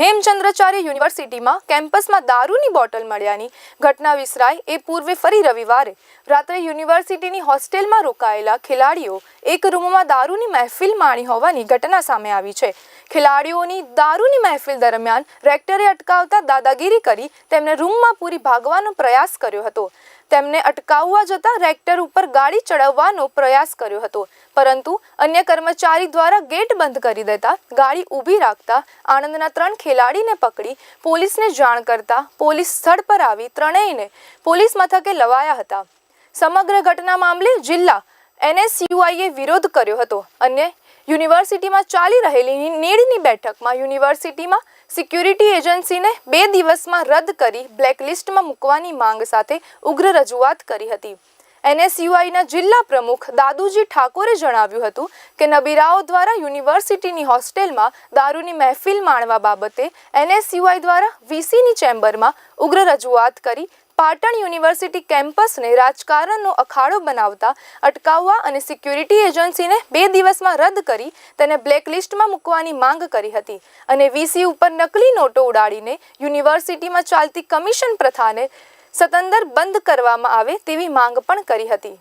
હેમચંદ્રાચાર્ય યુનિવર્સિટીમાં કેમ્પસમાં દારૂની બોટલ મળ્યાની ઘટના વિસરાય એ પૂર્વે ફરી રવિવારે. રાત્રે યુનિવર્સિટીની હોસ્ટેલમાં રોકાયેલા ખેલાડીઓ એક રૂમમાં દારૂની મહેફિલ માણી હોવાની ઘટના સામે આવી છે. ખેલાડીઓની દારૂની મહેફિલ દરમિયાન રેક્ટરે અટકાવતા દાદાગીરી કરી તેમને રૂમમાં પૂરી ભાગવાનો પ્રયાસ કર્યો હતો. તેમને અટકાવવા જતાં રેક્ટર ઉપર ગાડી ચડાવવાનો પ્રયાસ કર્યો હતો. પરંતુ અન્ય કર્મચારી દ્વારા ગેટ બંધ કરી દેતા, ગાડી ઊભી રાખતા, આણંદના ત્રણ ખેલાડીને પકડી, પોલીસને જાણ કરતા, પોલીસ સ્થળ પર આવી ત્રણેયને પોલીસ મથકે લવાયા હતા. સમગ્ર ઘટના મામલે જિલ્લા એનએસયુઆઈએ વિરોધ કર્યો હતો. અને યુનિવર્સિટીમાં ચાલી રહેલી નીડની બેઠકમાં યુનિવર્સિટીમાં સિક્યુરિટી એજન્સીને બે દિવસમાં રદ કરી બ્લેકલિસ્ટમાં મૂકવાની માંગ સાથે ઉગ્ર રજૂઆત કરી હતી. એનએસયુઆઈના જિલ્લા પ્રમુખ દાદુજી ઠાકોરે જણાવ્યું હતું કે નબીરાઓ દ્વારા યુનિવર્સિટીની હોસ્ટેલમાં દારૂની મહેફિલ માણવા બાબતે એનએસયુઆઈ દ્વારા વીસીની ચેમ્બરમાં ઉગ્ર રજૂઆત કરી પાટણ યુનિવર્સિટી કેમ્પસને રાજકારણનો અખાડો બનાવતા અટકાવવા અને સિક્યુરિટી એજન્સીને બે દિવસમાં રદ કરી તેને બ્લેકલિસ્ટમાં મૂકવાની માંગ કરી હતી અને વીસી ઉપર નકલી નોટો ઉડાડીને યુનિવર્સિટીમાં ચાલતી કમિશન પ્રથાને સતંદર બંધ કરવામાં આવે તેવી માંગ પણ કરી હતી.